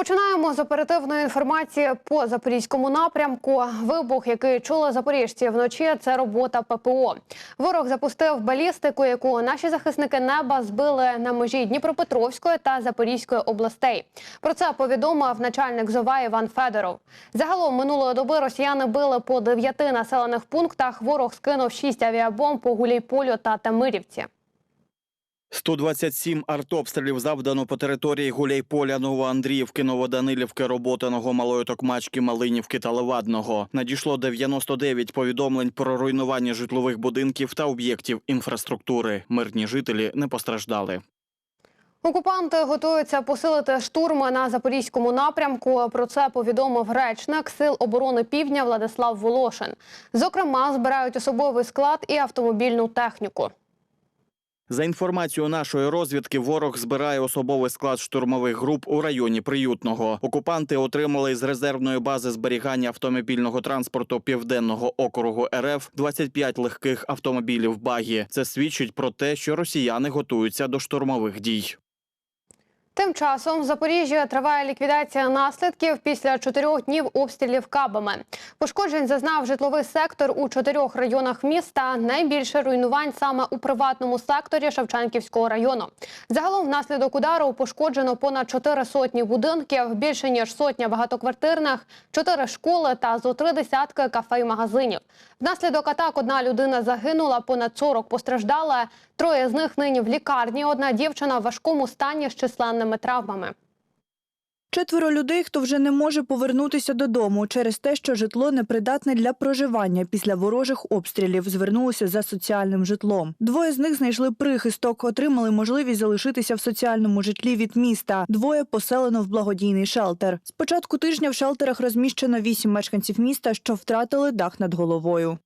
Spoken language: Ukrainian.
Починаємо з оперативної інформації по запорізькому напрямку. Вибух, який чули запоріжці вночі, це робота ППО. Ворог запустив балістику, яку наші захисники неба збили на межі Дніпропетровської та Запорізької областей. Про це повідомив начальник ЗОВА Іван Федоров. Загалом минулої доби росіяни били по дев'яти населених пунктах. Ворог скинув шість авіабомб по Гуляйполю та Тамирівці. 127 артобстрілів завдано по території Гуляйполя, Новоандріївки, Новоданилівки, Роботиного, Малої Токмачки, Малинівки та Левадного. Надійшло 99 повідомлень про руйнування житлових будинків та об'єктів інфраструктури. Мирні жителі не постраждали. Окупанти готуються посилити штурми на запорізькому напрямку. Про це повідомив речник Сил оборони Півдня Владислав Волошин. Зокрема, збирають особовий склад і автомобільну техніку. За інформацією нашої розвідки, ворог збирає особовий склад штурмових груп у районі Приютного. Окупанти отримали з резервної бази зберігання автомобільного транспорту південного округу РФ 25 легких автомобілів багі. Це свідчить про те, що росіяни готуються до штурмових дій. Тим часом в Запоріжжі триває ліквідація наслідків після чотирьох днів обстрілів кабами. Пошкоджень зазнав житловий сектор у чотирьох районах міста. Найбільше руйнувань саме у приватному секторі Шевченківського району. Загалом внаслідок удару пошкоджено понад чотири сотні будинків, більше ніж сотня багатоквартирних, чотири школи та зо три десятки кафе й магазинів. Внаслідок атак одна людина загинула, понад 40 постраждали. Троє з них нині в лікарні. Одна дівчина в важкому стані з численними травмами. Четверо людей, хто вже не може повернутися додому через те, що житло непридатне для проживання після ворожих обстрілів, звернулися за соціальним житлом. Двоє з них знайшли прихисток, отримали можливість залишитися в соціальному житлі від міста. Двоє поселено в благодійний шелтер. З початку тижня в шелтерах розміщено вісім мешканців міста, що втратили дах над головою.